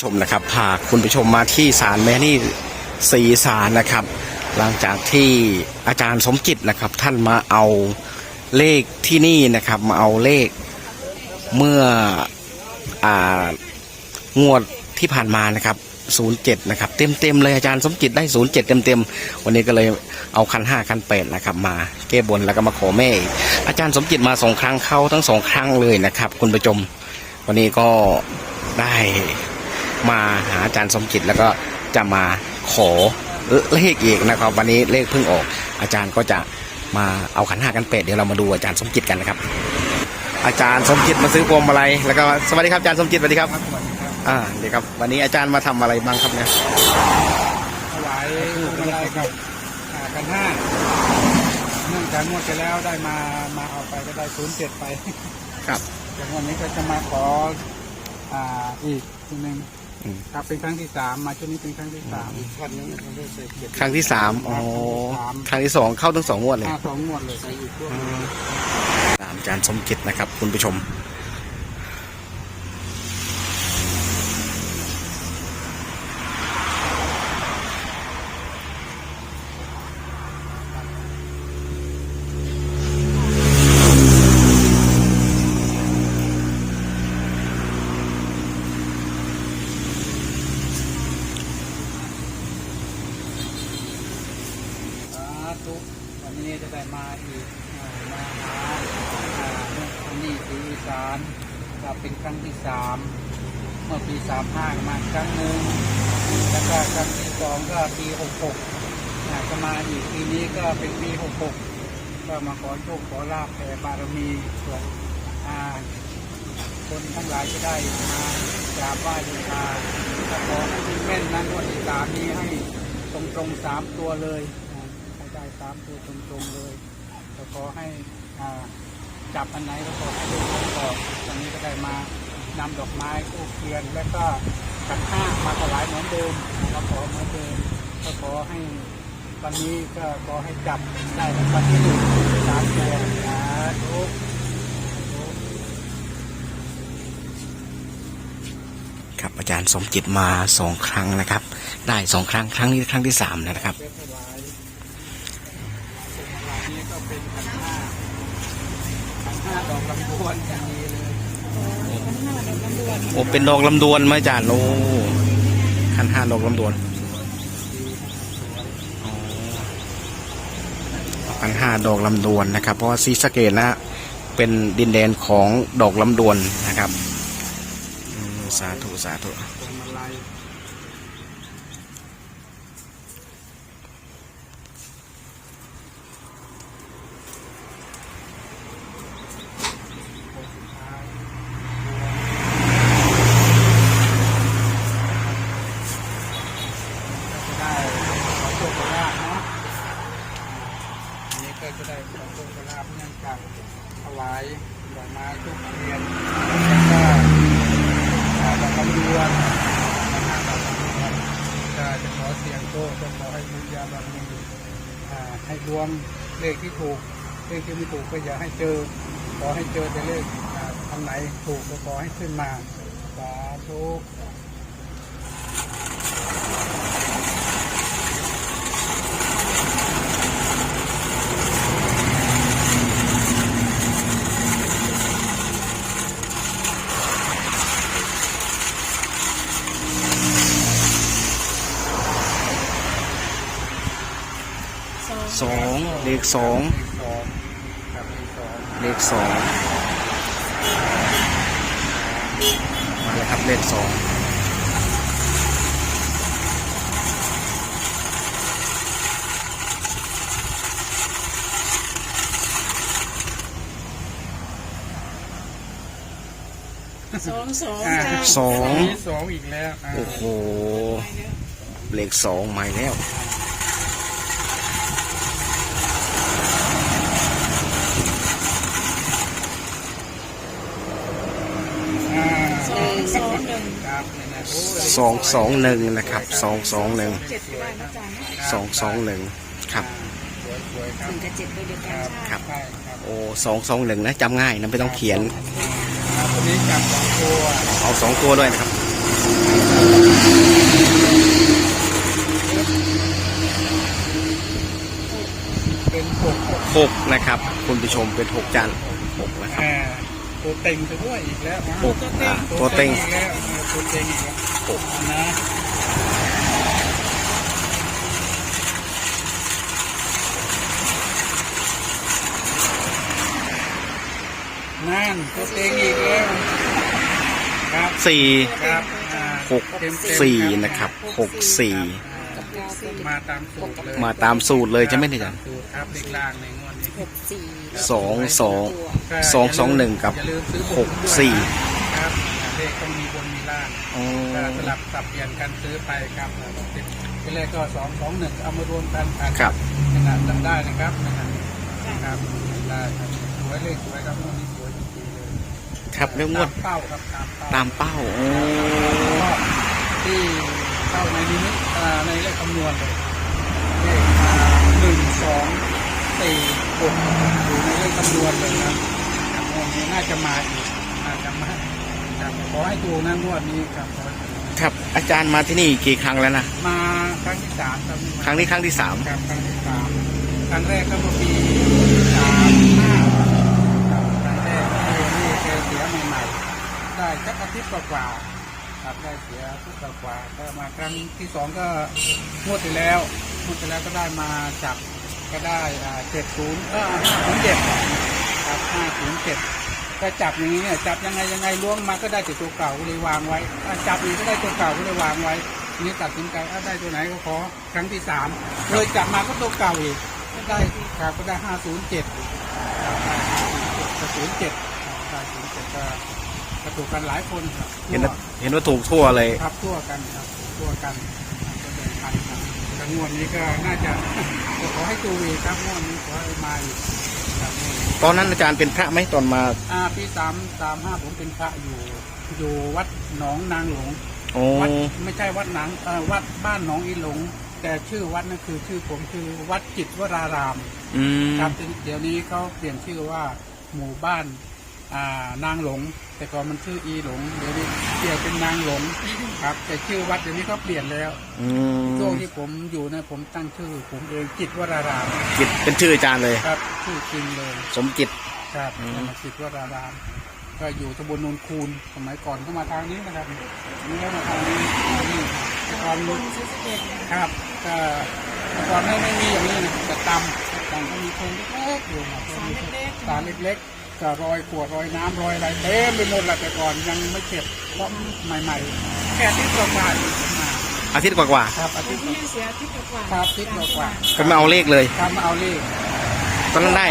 ชมนะครับพาคุณผู้ชมมาที่ศาลแม่นี่สีศาลนะครับ หลังจากที่อาจารย์สมจิตนะครับ ท่านมาเอาเลขที่นี่นะครับมาเอาเลขเมื่ออ่างวดที่ผ่านมานะครับ 07 นะครับ เต็มเต็มๆเลยอาจารย์สมจิตได้ 07 เต็มเต็มๆวันนี้ก็เลยเอาคันห้าคันแปดนะครับ มาแก้บนแล้วก็มาขอแม่อีกอาจารย์สมจิตมาสองครั้งเข้าทั้งสองครั้งเลยนะครับ คุณผู้ชม วันนี้ก็ได้ มาหาอาจารย์สมจิตแล้วก็จะมาขอเลขอีกนะครับ วันนี้เลขเพิ่งออก อาจารย์ก็จะมาเอาขันห้ากันเป็ดเดี๋ยวเรามาดูอาจารย์สมจิตกันนะครับ อาจารย์สมจิตมาซื้อพวงมาลัยแล้วก็สวัสดีครับอาจารย์สมจิตสวัสดีครับอ่าเดี๋ยวครับ วันนี้อาจารย์มาทำอะไรบ้างครับเนี่ยถวายมาลัยกับอ่ากันห้าเนื่องจากงวดที่แล้วได้มามาเอาไปก็ได้ศูนย์เจ็ดไป ครับแต่วันนี้ก็จะมาขออ่าอีกทีหนึ่งอืม ครับเป็นครั้งที่สามมาช่วงนี้เป็นครั้งที่สามอีกวันนึงมันได้ใส่เกียรติครั้งที่สามอ๋อครั้งที่สองเข้าทั้งสองงวดเลยห้าสองงวดเลยใส่อีกพวกตามอาจารย์สมจิตนะครับ คุณผู้ชม สาธุวันนี้จะได้มาอีกอ่ามาหาอ่าอันนี้สีอีสานจะเป็นครั้งที่สามเมื่อปีสามห้ามาครั้งหนึ่งแล้วก็ครั้งที่สองก็ ปีหกหกอยากจะมาอีกปีนี้ก็เป็นปี 66 ก็มาขอโชคขอลาภแผ่บารมีส่วนอ่าคนทั้งหลายจะได้มากราบไหว้บูชาขอให้มีแม่นนั้นวันที่สามนี้ให้ตรงตรงสามตัวเลยให้ได้สามตัวตรงตรงเลยก็ขอให้จับอันไหนก็ขอให้ดูก่อนตอนนี้ก็ได้มานำดอกไม้ทูบเทียน และก็ขันห้ามาถวายเหมือนเดิมมาขอเหมือนเดิม ก็ขอให้วันนี้ก็ขอให้จับได้รางวัลที่หนึ่งสามตัวสาธุครับอาจารย์สมจิตมาสองครั้งนะครับ ได้สองครั้งครั้งนี้ครั้งที่สามนะครับอถวายสิ่งเหล่านี้ก็เป็นขันห้าขันห้าดอกลำดวนอย่างนี้เลยโอ้เป็นดอกลำดวนไหมอาจารย์โอ้คันห้าดอกลำดวน อันห้าดอกลำดวนนะครับ เพราะว่าซีสเกตนะเป็นดินแดนของดอกลำดวนนะครับสาธุสาธุ พวงมาลัยจะได้ขอโชคขอลาภเนาะ อันนี้ก็จะได้ขอโชคขอลาภเนื่องจากถ วายดอกไม้ทุกเทียนแล้วก็อ่าดอกลำดวนนะครับดอกลำดวนก็จะขอเสียงโชคก็ขอให้บุญญาบารมีอ่าให้ดวงเลขที่ถูกเลขที่ไม่ถูกก็อย่าให้เจอ ขอให้เจอแต่เลขอ่าทางไหนถูกก็ขอให้ขึ้นมาสาธุ สองเล ขสองสองครับเลขสองเลขสองมาเลยครับเลขสองสองสองอ่าจ้าสองมีสองอีกแล้วอ่า โอ้โห เลขสองใหม่แล้ว อ่า สองสองหนึ่ง ครับเนี่ยนะโอ้ย สองสองหนึ่งนะครับสองสองหนึ่งสองสองหนึ่งครับคหรับนึ่งกับเจ็ดตัวเดียวกันครับโอ้สองสองหนึ่งนะจำง่ายนะไม่ต้องเขียนครัวนี้จับสองตัวเอาสองตัวด้วยนะครับสเป็นหกนะครับ คุณผู้ชมเป็นหกจานหกนะครับ ตัวเต็งไปด้วยอีกแล้วนะหกอ่าตัวเต็งอีกแล้วเออตัวเต็งอีกแล้วหกนะนั่นตัวเต็งอีกแล้วครับสี่ครับอ่าหกเต็มๆสี่นะครับหกสี่กับเก้าเป็นมาตามสูตรเลยมาตามสูตรเลยใช่ไหมเนี่ยอาจารย์สูตรครับเลขล่างในงวดนี้ หกสี่สองสองตัวสองสองหนึ่งกับอย่าลืมซื้อบนหกด้วยสี่ครับเลขต้องมีบนมีล่างอ๋อก็สลับสับเปลี่ยนกันซื้อไปครับเป็นที่แรกก็สองสองหนึ่งเอามารวมกันกันครับขนาดจำได้นะครับนะครับครับได้ครับสวยเลขสวยครับงวดนี้สวยจริงๆเลยครับแล้วงวตาดมเป้าครับตามเป้าตามเป้าอ๋อก็ที่เข้าในนิมิตอ่าในเลขคำนวณเลยเลขอ่าหนึ่งสอง สี่หกอยู่ในเลขคำนวณเลยครับครับงวดนี้น่าจะมาอีกน่าจะมาครับขอให้ถูกนะงวดนี้ครับขอให้ถูกครับอาจารย์มาที่นี่กี่ครั้งแล้วนะมาครั้งที่สามครับครั้งนี้ครั้งที่สามครับครั้งที่สามครั้งแรกก็เมื่อปีสามห้าครับครั้งแรกที่นี่แกเสียใหม่ๆได้สักอาทิตย์กว่าๆครับได้เสียอาทิตย์กว่าๆก็มาครั้งที่สองก็งวดที่แล้วงวดที่แล้วก็ได้มาจับ ก็ได้เจ็ดศูนย์ก็ห้าศูนย์เจ็ดครับห้าศูนย์เจ็ดก็จับอย่างนี้เนี่ยจับยังไงยังไงล้วงมาก็ได้แต่ตัวเก่าก็เลยวางไว้อะจับอีกก็ได้ตัวเก่าก็เลยวางไว้ทีนี้ตัดสินใจอะได้ตัวไหนก็ขอครั้งที่สามเลยจับมาก็ตัวเก่าอีกก็ได้ครับก็ได้ห้าศูนย์เจ็ดศูนย์เจ็ดได้ศูนย์เจ็ดก็กระถูกกันหลายคนครับเห็นว่าเห็นว่าถูกทั่วเลยครับทั่วกันครับทั่วกันก็แบ่งพันครับแต่ งวดนี้ก็น่าจะขอให้ตูอีกครับงวดนี้ขอให้มาอีกครับงวดนี้ตอนนั้นอาจารย์เป็นพระไหมตอนมาอ่าปีสามสามห้าผมเป็นพระอยู่ อยู่วัดหนองนางหลงโอ้วัดไม่ใช่วัดหนางเอ่อวัดบ้านหนองอีหลง แต่ชื่อวัดนั่นคือชื่อผมคือวัดจิตวราราม อืมครับเดี๋ยวนี้เขาเปลี่ยนชื่อว่าหมู่บ้านอ่า นางหลง แต่ก่อนมันชื่ออีหลงเดี๋ยวนี้เปลี่ยนเป็นนางหลงครับ แต่ชื่อวัดเดี๋ยวนี้เขาเปลี่ยนแล้วอืมช่วงที่ผมอยู่เนะผมตั้งชื่อ ผมเองจิตวรารามจิตเป็นชื่ออาจารย์เลย ครับชื่อจริงเลย สมจิต ครับอืมจิตวราราม ก็อยู่ตำบลโนนคูนสมัยก่อนก็มาทางนี้นะครับนี่ก็มาทางนี้มานี่แต่ก่อนลงซื้อสเก็ตครับก็แต่ก่อนไม่ไม่มีอย่างนี้นะแต่ตำตำก็มีโครงเล็กๆอยู่นะสารเล็กๆสารเล็กๆ ก็รอยขวดรอยน้ำรอยอะไรเต็มไปหมดแหละแต่ก่อนยังไม่เก็บเพราะใหม่ๆ แค่อาที่ประมาณมาอาทิตย์กว่าครับอาทิตย์ที่เสียที่กว่าครับอาทิตย์กว่าๆก็มาเอาเลขเลยทำมาเอาเลขตอนนั้นได้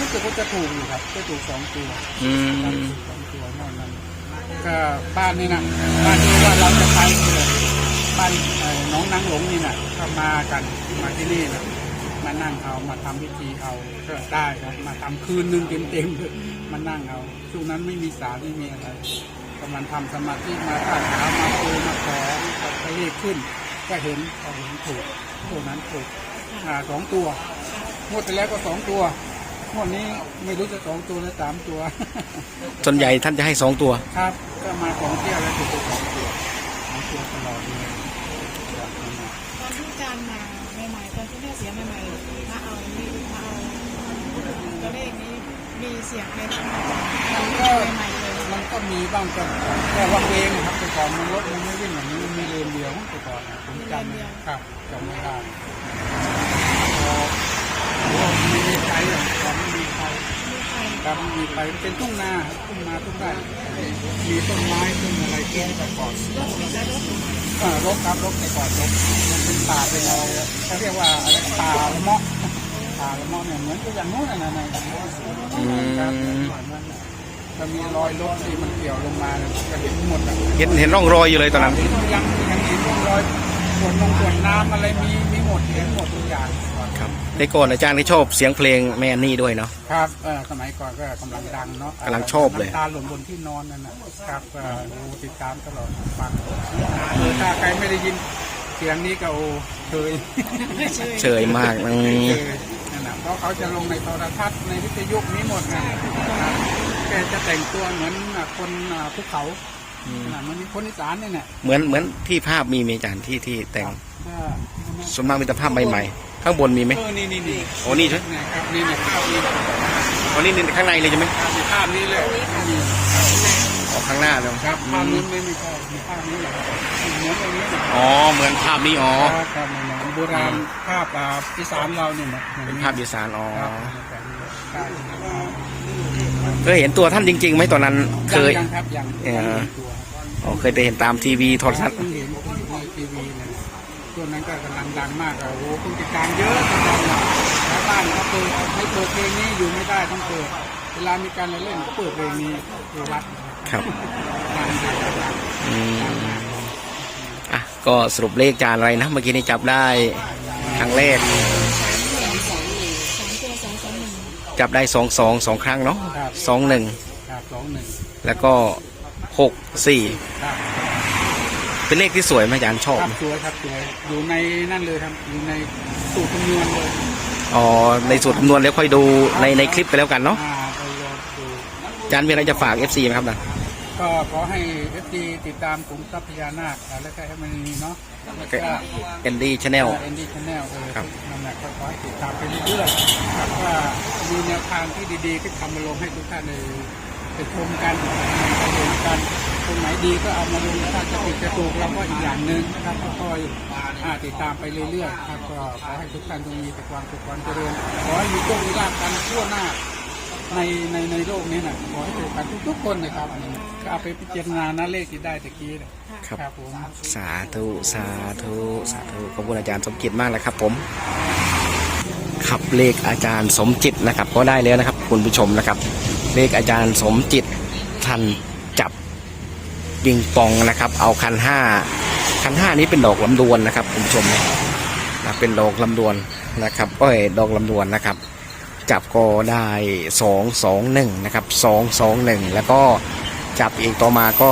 รู้สึกว่าจะถูกอยู่ครับจะถูกสองตัวอืม สองตัวนอกนั้นก็บ้านนี่นะบ้านที่ว่าเราจะไปเนี่ยบ้านเอ่อน้องนางหลงนี่นะก็มากันมาที่นี่นะ มานั่งเอามาทำพิธีเอาก็ได้ครับมาทำคืนหนึงเต็มๆเลยมานั่งเอาช่วงนั้นไม่มีสารไม่มีอะไรกำลังทำสมาธิมาท่าเท้ามาปูมาขอไปเลขขึ้น ก็เห็นก็เห็นถูกตัวนั้นถูกอ่าสองตัวงวดไปแล้วก็สองตัวงวดนี้ไม่รู้จะสองตัวหรือสามตัวส่วนใหญ่ท่านจะให้สองตัวครับ ก็มาสองเที่ยวแล้วถูกสองตัวสองตัวตลอดเลยครับตอนที่อาจารย์มา ใหม่อเสียงใหม่ๆมาเอานี่มาเอาตัวเลขนี้มีเสียงอะไรบ้างมตอนที่ใหม่ๆเลยมันก็มีบ้างแต่แต่วังเวงนะครับแต่ก่อนมันรถมันไม่วิ่งอย่างนี้มันมีเลนเดียวแต่ก่อนนะผมจำได้ครับจำไม่ได้พอพอไม่มีใครอะก่อนไม่มีใครมีใครับไม่มีใครเป็นทุ่งนาทุ่งนาทุ่งไร่มีต้นไม้ต้นอะไรเกี้ยแต่ก่อนรถไม่ใช่รถ ออรกครับรกในก่อนรกมันเป็นป่าเป็นอะไรเขาเรียกว่าอะไรป่าละเมาะป่าละเมาะเนี่ยเหมือนกับอย่างโน้นนะนะในครับจะมีรอยรถที่มันเกี่ยวลงมาเนี่ยจะเห็นหมดอะเห็นเห็นร่องรอยอยู่เลยตอนนั้นยังยังเห็นรอยขวดนงขวดน้ำอะไรมีมี หมดเห็นหมดทุกอย่างครับในก่อนอาจารย์ที่ชอบเสียงเพลงแม่นี่ด้วยเนาะครับเออสมัยก่อนก็กำลังดังเนาะกำลังชอบเลยน้ำตาหล่นบนที่นอนนั่นนะครับก็ดูติดตามตลอดฟังเออถ้าใครไม่ได้ยินเสียงนี้ก็โอ้เคยเฉยมากอืมเคยนั่นนะเพราะเขาจะลงในโทรทัศน์ในวิทยุนี้หมดนะครับแกจะแต่งตัวเหมือนคนภูเขา ขนาดมันมีคนอีสานเนี่ยเนี่ยเหมือนเหมือนที่ภาพมีไหมอาจารย์ที่ที่แต่งก็ส่วนมากมีแต่ภาพใหม่ๆข้างบนมีไหมเออนี่นี่นี่โอ้นี่ใช่เนี่ยครับนี่เนี่ยภาพนี้อ๋อนี่นี่ข้างในเลยใช่ไหมมีภาพนี้เลยนี่อ๋อข้างหน้าเลยครับภาพนี้ไม่ไม่ใช่มีภาพนี้แหละเหมือนอย่างนี้เนี่ยอ๋อเหมือนภาพนี้อ๋อครับครับเหมือนโบราณภาพอ่าอีสานเราเนี่ยนะเป็นภาพอีสานอ๋อครับครับเคยเห็นตัวท่านจริงๆไหมตอนนั้นเคยยังครับยังเออยังตัวอ๋อเคยได้เห็นตามทีวีโทรทัศน์เพิ่งเห็นเพิ่งเห็นในทีวีนะช่วงนั้นก็กำลังดังมากอะโอ้โหคนติดตามเยอะติดตามหนักชาวบ้านเขาเปิดไม่เปิดเพลงนี้อยู่ไม่ได้ต้องเปิด เวลามีการเล่นก็เปิดเพลงนี้คือวัดครับดังดังดังอืมอะก็สรุปเลขจานอะไรนะเมื่อกี้นี้จับได้ครั้งแรกสองตัวสองสองหนึ่งจับได้สองสองสองครั้งเนาะสองหนึ่งครับสองหนึ่งแล้วก็ หกสี่ครับเป็นเลขที่สวยไหมอาจารย์ชอบครับไหมสวยครับสวยอยู่ในนั่นเลยครับอยู่ในสูตรคำนวณเลยอ๋อในสูตรคำนวณแล้วค่อยดูในในคลิปไปแล้วกันเนาะอ่าไปรอดูอาจารย์มีอะไรจะฝาก FC ไหมครับนะก็ขอให้เอฟซีติดตามกลุ่มทรัพยานาคและก็ให้มันมีเนาะแล้วก็เอนดี้ชาแนล เอ็นดี้ชาแนลเออครับ นั่นแหละก็ขอให้ติดตามไปเรื่อยๆครับว่ามีแนวทางที่ดีๆที่ทำมาลงให้ทุกท่านเลย ไปชมกันไปเห็นกันตรงไหนดีก็เอามาลงถ้าจะผิดจะถูกเราก็อีกอย่างหนึ่งนะครับก็คอยอ่าติดตามไปเรื่อยๆครับก็ขอให้ทุกท่านจงมีแต่ความสุขความเจริญขอให้มีโชคมีลาภกันทั่วหน้าในในในโลกนี้นะขอให้เกิดกันทุกๆคนนะครับก็เอาไปพิจารณานะเลขที่ได้ตะกี้นะครับครับผมสาธุสาธุสาธุขอบคุณอาจารย์สมจิตมากนะครับผมขับเลขอาจารย์สมจิตนะครับ ก็ได้แล้วนะครับ คุณผู้ชมนะครับ เลขอาจารย์สมจิตท่านจับปิงปองนะครับ เอาคันห้าคันห้านี้เป็นดอกลำดวนนะครับคุณผู้ชมนะเป็นดอกลำดวนนะครับเอ้ยดอกลำดวนนะครับ จับก็ได้สองสองหนึ่งนะครับสองสองหนึ่งแล้วก็จับอีกต่อมาก็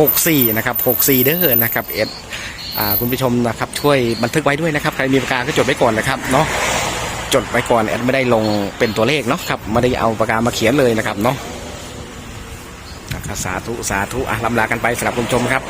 หกสี่นะครับหกสี่เด้อนะครับเอ็ดอ่าคุณผู้ชมนะครับช่วยบันทึกไว้ด้วยนะครับ ใครมีปากกาก็จดไว้ก่อนนะครับเนาะ จดไว้ก่อนแอดไม่ได้ลงเป็นตัวเลขเนาะครับไม่ได้เอาปากกามาเขียนเลยนะครับเนาะสาธุสาธุอะลำลากันไปสำหรับคุณผู้ชมครับ